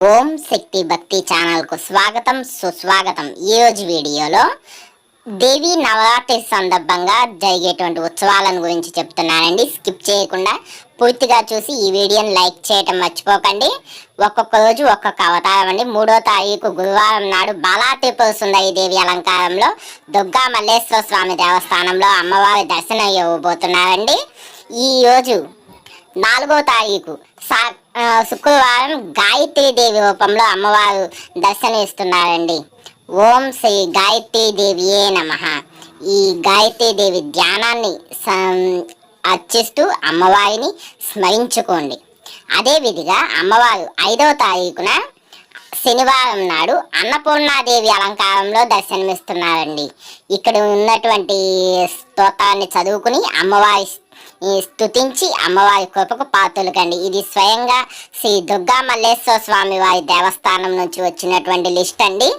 ఓం శక్తి భక్తి ఛానల్కు స్వాగతం సుస్వాగతం. ఈ రోజు వీడియోలో దేవి నవరాత్రి సందర్భంగా జరిగేటువంటి ఉత్సవాలను గురించి చెప్తున్నానండి. స్కిప్ చేయకుండా పూర్తిగా చూసి ఈ వీడియోని లైక్ చేయటం మర్చిపోకండి. ఒక్కొక్క రోజు ఒక్కొక్క అవతారం అండి. మూడో తారీఖు గురువారం నాడు బాలా త్రిపుర సుందరి దేవి అలంకారంలో దుర్గా మల్లేశ్వర స్వామి దేవస్థానంలో అమ్మవారి దర్శనం ఇవ్వబోతున్నారండి ఈరోజు నాలుగో తారీఖు శుక్రవారం గాయత్రి దేవి రూపంలో అమ్మవారు దర్శనమిస్తున్నారండి. ఓం శ్రీ గాయత్రి దేవియే నమ. ఈ గాయత్రి దేవి ధ్యానాన్ని అర్చిస్తూ అమ్మవారిని స్మరించుకోండి. అదేవిధిగా అమ్మవారు ఐదవ తారీఖున శనివారం నాడు అన్నపూర్ణాదేవి అలంకారంలో దర్శనమిస్తున్నారండి. ఇక్కడ ఉన్నటువంటి స్తోత్రాన్ని చదువుకుని అమ్మవారి స్తుతించి అమ్మవారి కృపకు పాత్రలు కండి. ఇది స్వయంగా శ్రీ దుర్గా మల్లేశ్వర స్వామి వారి దేవస్థానం నుంచి వచ్చినటువంటి లిస్ట్ అండి.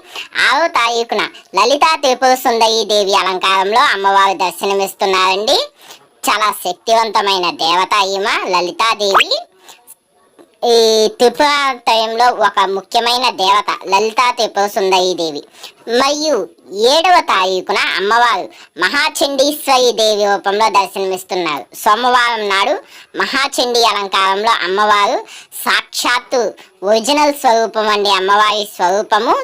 ఆరో తారీఖున లలితా త్రిపుర సుందరి దేవి అలంకారంలో అమ్మవారి దర్శనమిస్తున్నారండి. చాలా శక్తివంతమైన దేవత ఈమ లలితాదేవి. ఈ త్రిపుర టైంలో ఒక ముఖ్యమైన దేవత లలితా త్రిపుర సుందరి దేవి. మరియు ఏడవ తారీఖున అమ్మవారు మహాచండీశ్వరి దేవి రూపంలో దర్శనమిస్తున్నారు. సోమవారం నాడు మహాచండీ అలంకారంలో అమ్మవారు సాక్షాత్తు ఒరిజినల్ స్వరూపం అండి అమ్మవారి స్వరూపము.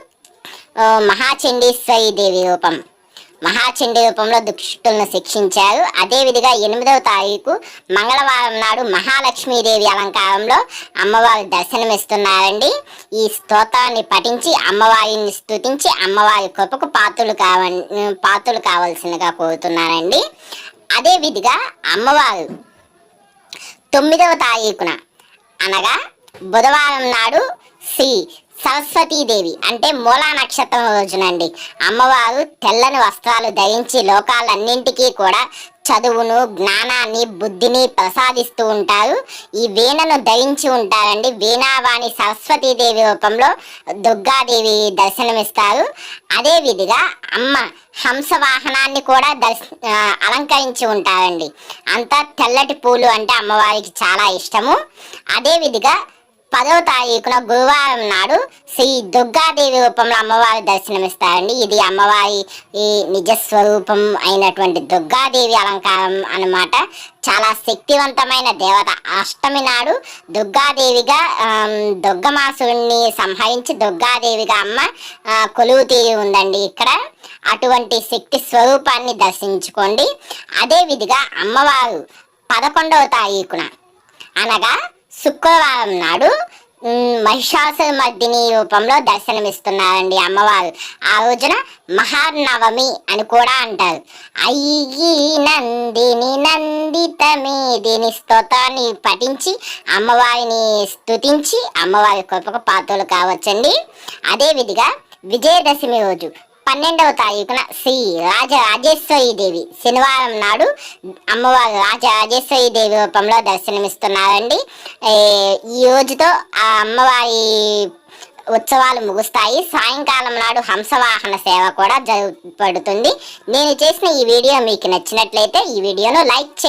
మహాచండీశ్వరి దేవి రూపం. మహాచండి రూపంలో దుష్టులను శిక్షించారు. అదేవిధిగా ఎనిమిదవ తారీఖు మంగళవారం నాడు మహాలక్ష్మీదేవి అలంకారంలో అమ్మవారు దర్శనమిస్తున్నారండి. ఈ స్తోత్రాన్ని పఠించి అమ్మవారిని స్తుతించి అమ్మవారి కృపకు పాత్రలు కావ పాత్రలు కావాల్సిందిగా కోరుతున్నానండి. అదేవిధిగా అమ్మవారు తొమ్మిదవ తారీఖున అనగా బుధవారం నాడు శ్రీ సరస్వతీదేవి అంటే మూలా నక్షత్రం రోజునండి. అమ్మవారు తెల్లని వస్త్రాలు ధరించి లోకాలన్నింటికీ కూడా చదువును జ్ఞానాన్ని బుద్ధిని ప్రసాదిస్తూ ఉంటారు. ఈ వీణను ధరించి ఉంటారండి. వీణావాణి సరస్వతీదేవి రూపంలో దుర్గాదేవి దర్శనమిస్తారు. అదేవిధిగా అమ్మ హంసవాహనాన్ని కూడా దర్శ అలంకరించి ఉంటారండి. అంతా తెల్లటి పూలు అంటే అమ్మవారికి చాలా ఇష్టము. అదేవిధిగా పదవ తారీఖున గురువారం నాడు శ్రీ దుర్గాదేవి రూపంలో అమ్మవారి దర్శనమిస్తారండి. ఇది అమ్మవారి ఈ నిజస్వరూపం అయినటువంటి దుర్గాదేవి అలంకారం అన్నమాట. చాలా శక్తివంతమైన దేవత. అష్టమి నాడు దుర్గాదేవిగా దుర్గమాసుడిని సంహరించి దుర్గాదేవిగా అమ్మ కొలువు తీరి ఉందండి ఇక్కడ. అటువంటి శక్తి స్వరూపాన్ని దర్శించుకోండి. అదేవిధిగా అమ్మవారు పదకొండవ తారీఖున అనగా శుక్రవారం నాడు మ్, మర్దిని రూపంలో దర్శనమిస్తున్నారండి అమ్మవారు. ఆ రోజున మహానవమి అని కూడా అంటారు. అయ్యి నందిని నందితమేదిని స్తోత్రాన్ని పఠించి అమ్మవారిని స్తుతించి అమ్మవారి కృపకు పాత్రలు కావచ్చండి. అదేవిధిగా విజయదశమి రోజు పన్నెండవ తారీఖున శ్రీ రాజరాజేశ్వరి దేవి శనివారం నాడు అమ్మవారు రాజరాజేశ్వరి దేవి రూపంలో దర్శనమిస్తున్నారండి. ఈ రోజుతో ఆ అమ్మవారి ఉత్సవాలు ముగుస్తాయి. సాయంకాలం నాడు హంసవాహన సేవ కూడా జరుపబడుతుంది నేను చేసిన ఈ వీడియో మీకు నచ్చినట్లయితే ఈ వీడియోను లైక్ చేయండి.